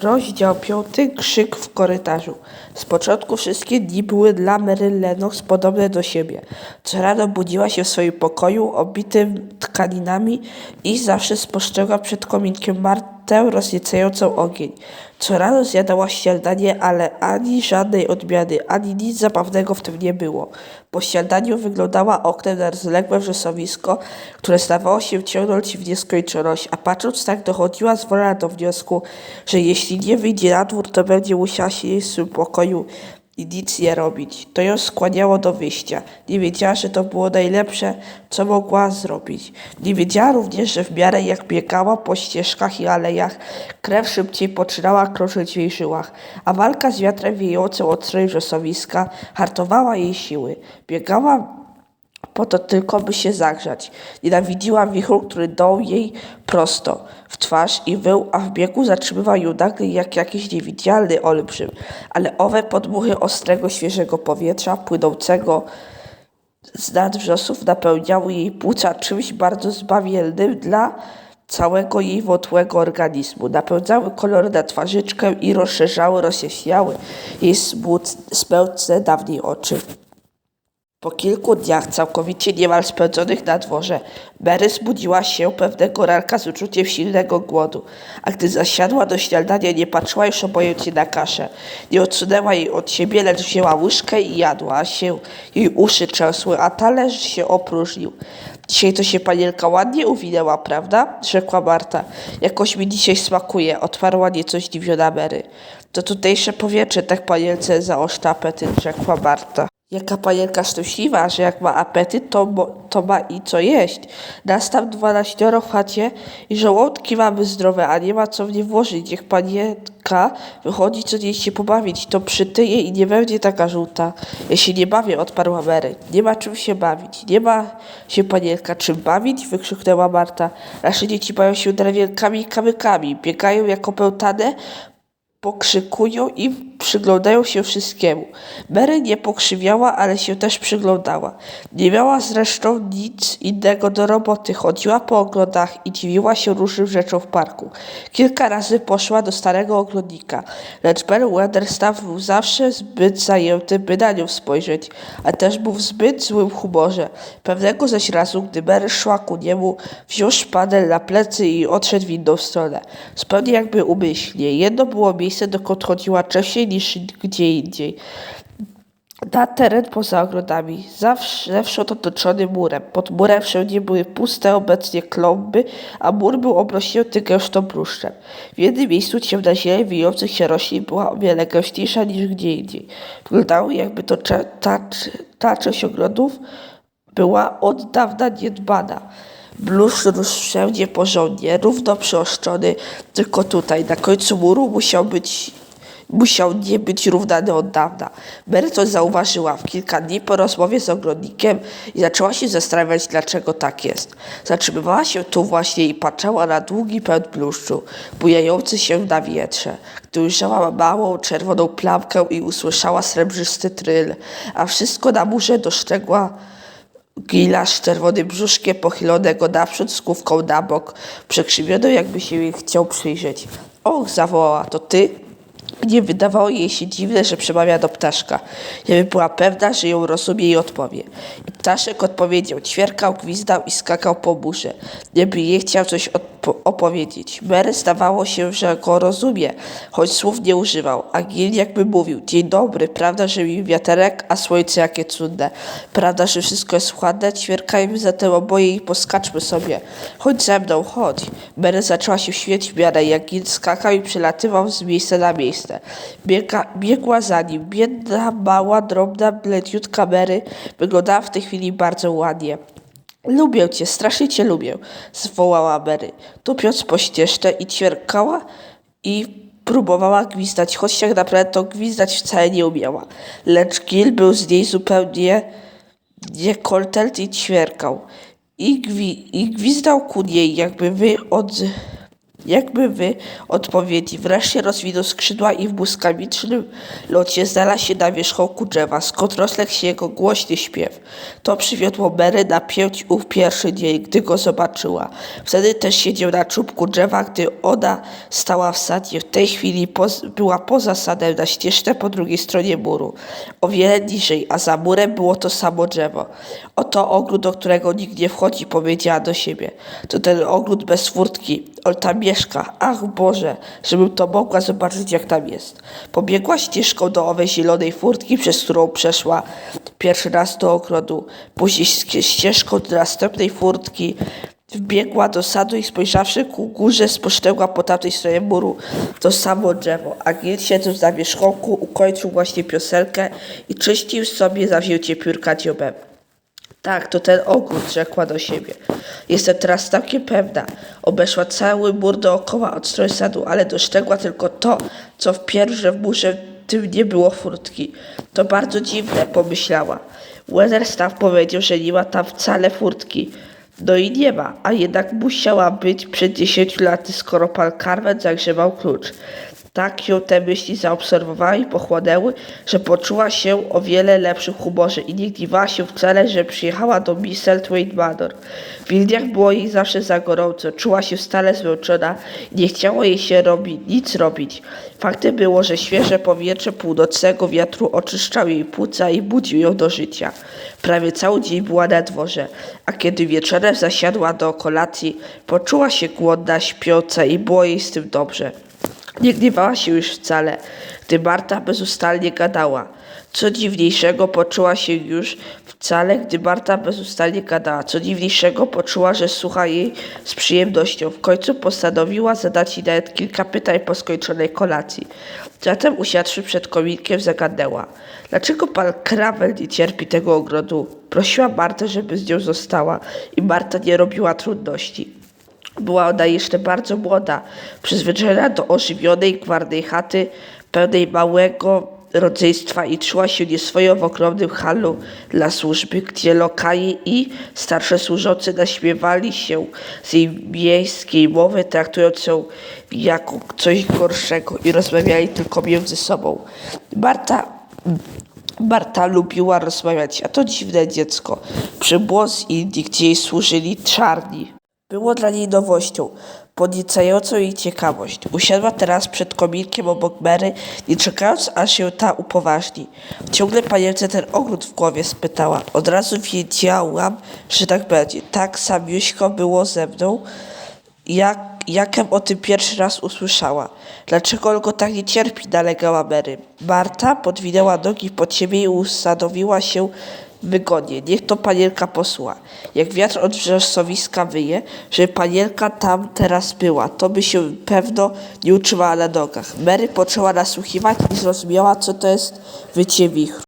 Rozdział piąty. Krzyk w korytarzu. Z początku wszystkie dni były dla Mary Lennox podobne do siebie. Co rano budziła się w swoim pokoju obitym tkaninami i zawsze spostrzegła przed kominkiem Martę rozniecającą ogień. Co rano zjadała śniadanie, ale ani żadnej odmiany, ani nic zabawnego w tym nie było. Po śniadaniu wyglądała oknem na rozległe wrzosowisko, które zdawało się ciągnąć w nieskończoność, a patrząc tak dochodziła zwolna do wniosku, że jeśli nie wyjdzie na dwór, to będzie musiała siedzieć w swym pokoju i nic nie robić. To ją skłaniało do wyjścia. Nie wiedziała, że to było najlepsze, co mogła zrobić. Nie wiedziała również, że w miarę jak biegała po ścieżkach i alejach, krew szybciej poczynała krążyć w jej żyłach, a walka z wiatrem wiejącym od strony wrzosowiska hartowała jej siły. Biegała po to tylko, by się zagrzać. Nienawidziła wichru, który dął jej prosto w twarz i wył, a w biegu zatrzymywał ją nagle jak jakiś niewidzialny olbrzym. Ale owe podmuchy ostrego, świeżego powietrza, płynącego z nad wrzosów napełniały jej płuca czymś bardzo zbawiennym dla całego jej wątłego organizmu. Napełniały kolor na twarzyczkę i rozszerzały, rozjaśniały jej smut, smętne dawniej oczy. Po kilku dniach, całkowicie niemal spędzonych na dworze, Mary zbudziła się pewnego ranka z uczuciem silnego głodu, a gdy zasiadła do śniadania, nie patrzyła już obojętnie na kaszę. Nie odsunęła jej od siebie, lecz wzięła łyżkę i jadła, się jej uszy trzęsły, a talerz się opróżnił. Dzisiaj to się panienka ładnie uwinęła, prawda? rzekła Marta. Jakoś mi dzisiaj smakuje, odparła nieco zdziwiona Mary. To tutejsze powietrze tak panielce zaoszcza apetyt, rzekła Marta. Jaka panienka szczęśliwa, że jak ma apetyt, to, to ma i co jeść. Nas tam dwanaścioro w chacie i żołądki mamy zdrowe, a nie ma co w nie włożyć. Niech panienka wychodzi co dzień się pobawić, to przytyje i nie będzie taka żółta. Ja się nie bawię, odparła Mary. Nie ma czym się bawić. Nie ma się panienka czym bawić, wykrzyknęła Marta. Nasze dzieci bawią się drewienkami i kamykami, biegają jak opętane, pokrzykują i przyglądają się wszystkiemu. Mary nie pokrzywiała, ale się też przyglądała. Nie miała zresztą nic innego do roboty. Chodziła po ogrodach i dziwiła się różnym rzeczom w parku. Kilka razy poszła do starego ogrodnika, lecz Mary Weatherstaff był zawsze zbyt zajęty, by na nią spojrzeć, a też był w zbyt złym humorze. Pewnego zaś razu, gdy Mary szła ku niemu, wziął szpadel na plecy i odszedł w inną stronę. Zupełnie jakby umyślnie. Jedno było miejsce, dokąd chodziła częściej niż gdzie indziej. Na teren poza ogrodami, zawsze zewsząd otoczony murem. Pod murem wszędzie były puste obecnie klomby, a mur był obrośnięty gęstą bluszczem. W jednym miejscu ciemna zieleń wijących się roślin była o wiele gęściejsza niż gdzie indziej. Wyglądało jakby to cze- ta, ta część ogrodów była od dawna niedbana. Bluszcz rósł wszędzie porządnie, równo przyoszczony, tylko tutaj, na końcu muru musiał być musiał nie być równany od dawna. Mary zauważyła w kilka dni po rozmowie z ogrodnikiem i zaczęła się zastanawiać, dlaczego tak jest. Zatrzymywała się tu właśnie i patrzała na długi pęd bluszczu, bujający się na wietrze. Gdy ujrzała małą, czerwoną plamkę i usłyszała srebrzysty tryl, a wszystko na murze dostrzegła Gila z brzuszkiem pochylonego naprzód z główką na bok, przekrzywioną jakby się jej chciał przyjrzeć. Och, zawołała, to ty? Nie wydawało jej się dziwne, że przemawia do ptaszka. Jakby była pewna, że ją rozumie i odpowie. I ptaszek odpowiedział, ćwierkał, gwizdał i skakał po murze. Jakby jej chciał coś odpo- opowiedzieć. Mary zdawało się, że go rozumie, choć słów nie używał. A Gil jakby mówił, dzień dobry, prawda, że mi wiaterek, a słońce jakie cudne. Prawda, że wszystko jest ładne, ćwierkajmy zatem oboje i poskaczmy sobie. Chodź ze mną, chodź. Mary zaczęła się śmieć w miarę, jak Gil skakał i przelatywał z miejsca na miejsce. Biega, biegła za nim. Biedna, mała, drobna, blediutka Mary wyglądała w tej chwili bardzo ładnie. Lubię cię, strasznie cię lubię, zwołała Mary, tupiąc po ścieżce i ćwierkała i próbowała gwizdać, choć tak naprawdę to gwizdać wcale nie umiała. Lecz Gil był z niej zupełnie niekontent i ćwierkał. I, gwi, I gwizdał ku niej, jakby wy od, Jakby wy odpowiedzi. Wreszcie rozwinął skrzydła i w błyskawicznym locie znalazł się na wierzchołku drzewa, skąd rozległ się jego głośny śpiew. To przywiodło Mary na pięć ów pierwszy dzień, gdy go zobaczyła. Wtedy też siedział na czubku drzewa, gdy ona stała w sadzie. W tej chwili poz, była poza sadem na ścieżce po drugiej stronie muru. O wiele niżej, a za murem było to samo drzewo. Oto ogród, do którego nikt nie wchodzi, powiedziała do siebie. To ten ogród bez furtki. On tam mieszka. Ach Boże, żebym to mogła zobaczyć, jak tam jest. Pobiegła ścieżką do owej zielonej furtki, przez którą przeszła pierwszy raz do ogrodu. Później ście- ścieżką do następnej furtki. Wbiegła do sadu i spojrzawszy ku górze, spostrzegła po tamtej stronie muru to samo drzewo. A Gil siedząc na wierzchołku ukończył właśnie piosenkę i czyścił sobie zawzięcie piórka dziobem. Tak, to ten ogród, rzekła do siebie. Jestem teraz całkiem pewna. Obeszła cały mur dookoła od strony sadu, ale dostrzegła tylko to, co w pierwsze w murze tym nie było furtki. To bardzo dziwne, pomyślała. Weatherstaff powiedział, że nie ma tam wcale furtki. No i nie ma, a jednak musiała być przed dziesięciu laty, skoro pan Carmen zagrzewał klucz. Tak ją te myśli zaobserwowały i pochłonęły, że poczuła się o wiele lepszym humorze i nie gniewała się wcale, że przyjechała do Misselthwaite Manor. W Indiach było jej zawsze za gorąco, czuła się stale zmęczona i nie chciało jej się robi, nic robić. Faktem było, że świeże powietrze północnego wiatru oczyszczał jej płuca i budził ją do życia. Prawie cały dzień była na dworze, a kiedy wieczorem zasiadła do kolacji, poczuła się głodna, śpiąca i było jej z tym dobrze. Nie gniewała się już wcale, gdy Marta bezustannie gadała. Co dziwniejszego poczuła się już wcale, gdy Marta bezustannie gadała. Co dziwniejszego poczuła, że słucha jej z przyjemnością. W końcu postanowiła zadać jej nawet kilka pytań po skończonej kolacji. Zatem usiadłszy przed kominkiem zagadnęła. Dlaczego pan Krawel nie cierpi tego ogrodu? Prosiła Martę, żeby z nią została i Marta nie robiła trudności. Była ona jeszcze bardzo młoda, przyzwyczajona do ożywionej, gwarnej chaty, pełnej małego rodzeństwa i czuła się nieswojo w ogromnym halu dla służby, gdzie lokaje i starsze służące naśmiewali się z jej miejskiej mowy, traktując ją jako coś gorszego i rozmawiali tylko między sobą. Marta Marta lubiła rozmawiać, a to dziwne dziecko. Przybyło z Indii, gdzie jej służyli czarni. Było dla niej nowością, podniecającą jej ciekawość. Usiadła teraz przed kominkiem obok Mary, nie czekając, aż się ta upoważni. Ciągle panience ten ogród w głowie spytała. Od razu wiedziałam, że tak będzie. Tak samiuśko było ze mną, jak, jakem o tym pierwszy raz usłyszała. Dlaczego on go tak nie cierpi, nalegała Mary. Marta podwinęła nogi pod siebie i ustanowiła się wygodnie. Niech to panienka posłucha. Jak wiatr od wrzosowiska wyje, że panienka tam teraz była, to by się pewno nie utrzymała na nogach. Mary poczęła nasłuchiwać i zrozumiała, co to jest wycie wichru.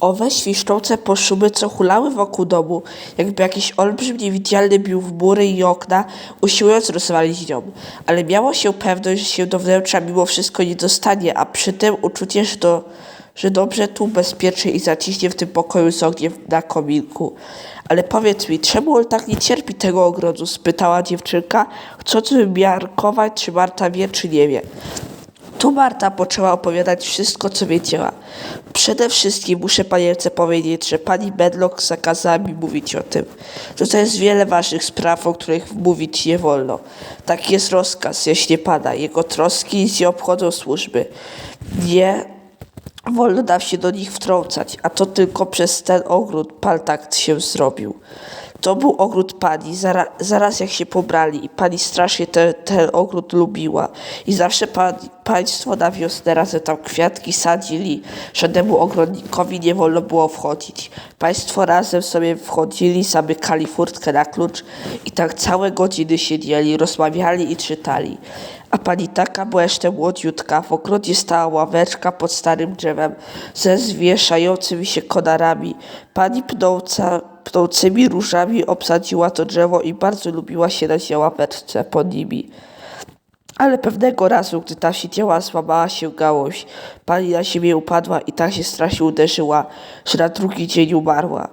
Owe świszczące poszumy, co hulały wokół domu, jakby jakiś olbrzym niewidzialny bił w mury i okna, usiłując rozwalić ją. Ale miało się pewność, że się do wnętrza mimo wszystko nie dostanie, a przy tym uczucie, że, do, że dobrze tu bezpiecznie i zaciśnie w tym pokoju z ogniem na kominku. Ale powiedz mi, czemu on tak nie cierpi tego ogrodu? spytała dziewczynka, chcąc wymiarkować, czy Marta wie, czy nie wie. Tu Marta poczęła opowiadać wszystko, co wiedziała. Przede wszystkim muszę panience powiedzieć, że pani Medlock zakazała mi mówić o tym. Że to jest wiele ważnych spraw, o których mówić nie wolno. Taki jest rozkaz, jaśnie pana. Jego troski nie obchodzą służby. Nie wolno nam się do nich wtrącać, a to tylko przez ten ogród pan tak się zrobił. To był ogród pani, zara, zaraz jak się pobrali i pani strasznie te, ten ogród lubiła. I zawsze pan, państwo na wiosnę razem tam kwiatki sadzili, żadnemu ogrodnikowi nie wolno było wchodzić. Państwo razem sobie wchodzili, zamykali furtkę na klucz i tak całe godziny siedzieli, rozmawiali i czytali. A pani taka była jeszcze młodziutka. W ogrodzie stała ławeczka pod starym drzewem ze zwieszającymi się konarami. Pani pnąca, pnącymi różami obsadziła to drzewo i bardzo lubiła się na ławeczce pod nimi. Ale pewnego razu, gdy ta siedziała, złamała się gałąź. Pani na siebie upadła i tak się strasznie uderzyła, że na drugi dzień umarła.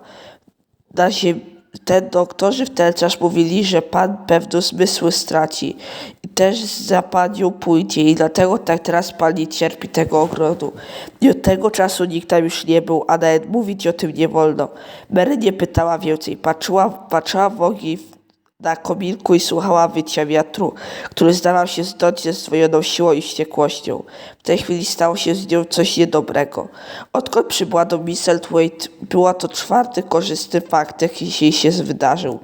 Na ziem- ten doktorzy wtenczas mówili, że pan pewno zmysły straci też za panią pójdzie i dlatego tak teraz pani cierpi tego ogrodu. I od tego czasu nikt tam już nie był, a nawet mówić o tym nie wolno. Mary nie pytała więcej, patrzyła, patrzyła w ogień na kominku i słuchała wycia wiatru, który zdawał się zdąć ze zdwojoną siłą i wściekłością. W tej chwili stało się z nią coś niedobrego. Odkąd przybyła do Misselthwaite, było to czwarty korzystny fakt, jaki jej się wydarzył.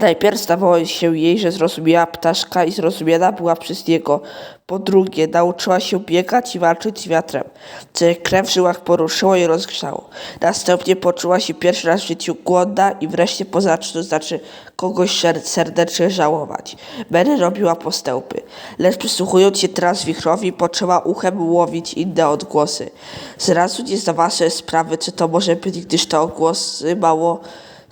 Najpierw zdawało się jej, że zrozumiała ptaszka i zrozumiana była przez niego. Po drugie, nauczyła się biegać i walczyć z wiatrem, co krew w żyłach poruszyło i rozgrzało. Następnie poczuła się pierwszy raz w życiu głodna i wreszcie poza to znaczy kogoś serdecznie żałować. Mary robiła postępy, lecz przysłuchując się teraz wichrowi, poczęła uchem łowić inne odgłosy. Zrazu nie zdawała sobie sprawy, co to może być, gdyż te odgłosy mało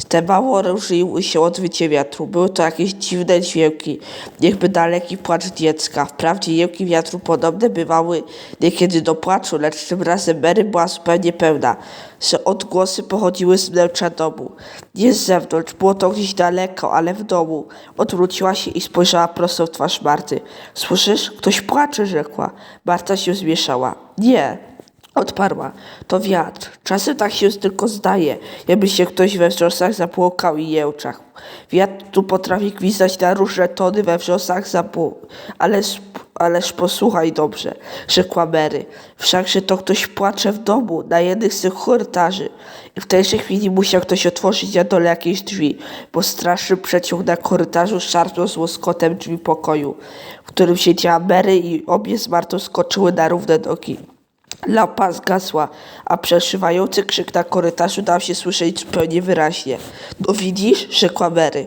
te mało różniły się od wycia wiatru. Były to jakieś dziwne dźwięki, niechby daleki płacz dziecka. Wprawdzie jęki wiatru podobne bywały niekiedy do płaczu, lecz tym razem Mary była zupełnie pełna, że odgłosy pochodziły z wnętrza domu. Nie z zewnątrz, było to gdzieś daleko, ale w domu. Odwróciła się i spojrzała prosto w twarz Marty. Słyszysz? Ktoś płacze, rzekła. Marta się zmieszała. Nie, Odparła. To wiatr. Czasem tak się tylko zdaje, jakby się ktoś we wrzosach zapłokał i jęczał. Wiatr tu potrafi gwizdać na różne tony we wrzosach zapł... Ależ, ależ posłuchaj dobrze, rzekła Mary. Wszakże to ktoś płacze w domu, na jednych z tych korytarzy. I w tej chwili musiał ktoś otworzyć na dole jakieś drzwi, bo straszny przeciąg na korytarzu szarpnął z łoskotem drzwi pokoju, w którym siedziała Mary i obie z Martą skoczyły na równe nogi. Lampa zgasła, a przeszywający krzyk na korytarzu dał się słyszeć zupełnie wyraźnie. No widzisz, rzekła Mary.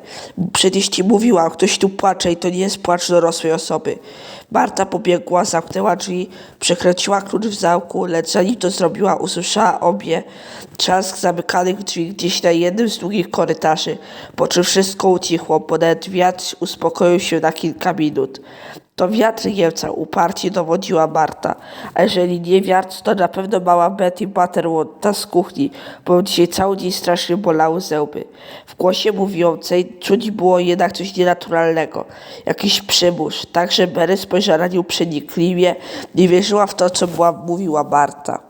Przecież ci mówiłam, ktoś tu płacze i to nie jest płacz dorosłej osoby. Marta pobiegła, zamknęła drzwi, przekręciła klucz w zamku, lecz zanim to zrobiła, usłyszała obie trzask zamykanych drzwi gdzieś na jednym z długich korytarzy, po czym wszystko ucichło, bo nawet wiatr uspokoił się na kilka minut. To wiatr jęcał, uparcie dowodziła Marta. A jeżeli nie wiatr, to na pewno mała Betty Butterworth, ta z kuchni, bo dzisiaj cały dzień strasznie bolały zęby. W głosie mówiącej czuć było jednak coś nienaturalnego, jakiś przymusz, tak że Mary spojrzała na nią przenikliwie, nie wierzyła w to, co była, mówiła Marta.